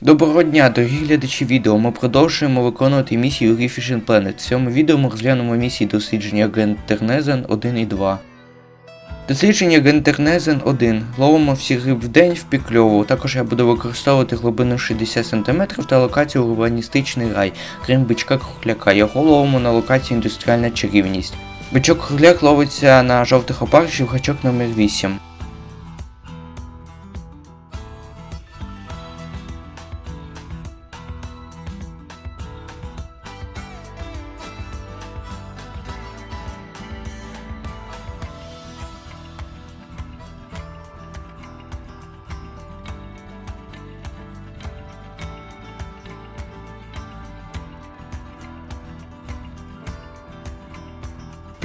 Доброго дня, дорогі глядачі відео. Ми продовжуємо виконувати місію Reef Fishing Planet. В цьому відео ми розглянемо місії дослідження Гентернезен 1 і 2. Дослідження Гентернезен 1. Ловимо всі риб в день в пікльову. Також я буду використовувати глибину 60 см та локацію урбаністичний рай, крім бичка кругляка. Його ловимо на локації індустріальна чарівність. Бичок кругляк ловиться на жовтих опаришів гачок номер 8.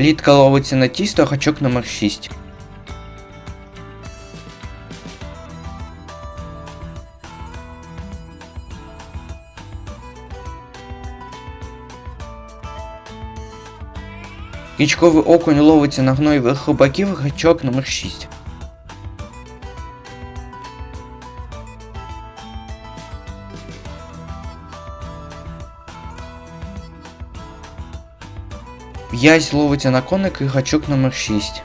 Плітка ловиться на тісто, гачок номер 6. Річковий окунь ловиться на гной хробаків, гачок номер 6. В'язь ловиться на коник і гачок номер 6.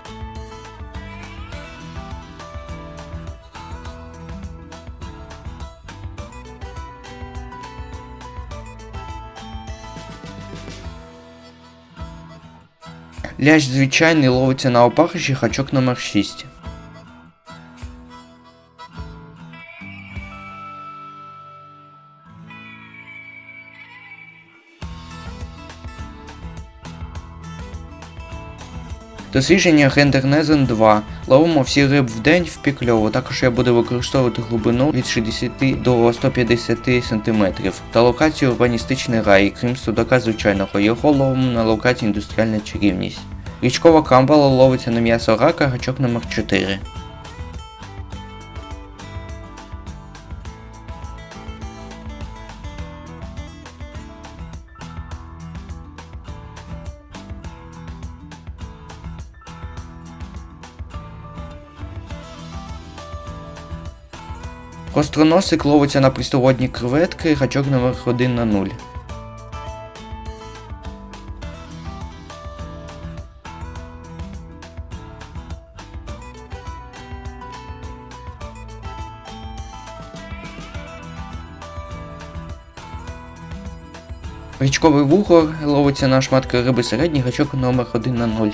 Лящ звичайний ловиться на опариші гачок номер 6. Дослідження Гендернезен 2. Ловимо всі риб в день в пікльову. Також я буду використовувати глибину від 60 до 150 см та локацію урбаністичний рай, крім судака звичайного. Його ловимо на локації індустріальна чарівність. Річкова камбала ловиться на м'ясо рака, гачок номер 4. Гостроносик ловиться на пристоводні креветки, гачок номер 1 на 0. Річковий вугор ловиться на шматки риби середній гачок номер 1 на 0.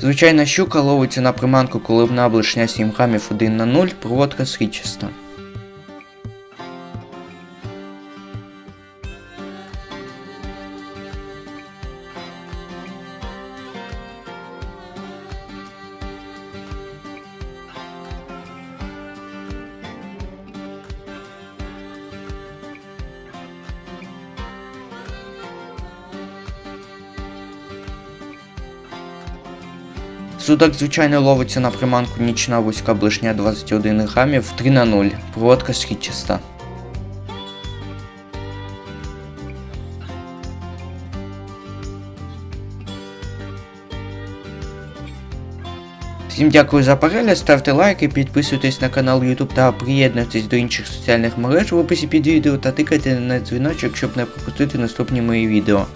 Звичайна щука ловиться на приманку, коли в наблишня 7 грамів 1 на 0, проводка срічиста. Судак звичайно ловиться на приманку нічна вузька блишня 21 грамів 3 на 0, проводка срічиста. Всім дякую за перегляд, ставте лайки, підписуйтесь на канал YouTube та приєднуйтесь до інших соціальних мереж в описі під відео та тикайте на дзвіночок, щоб не пропустити наступні мої відео.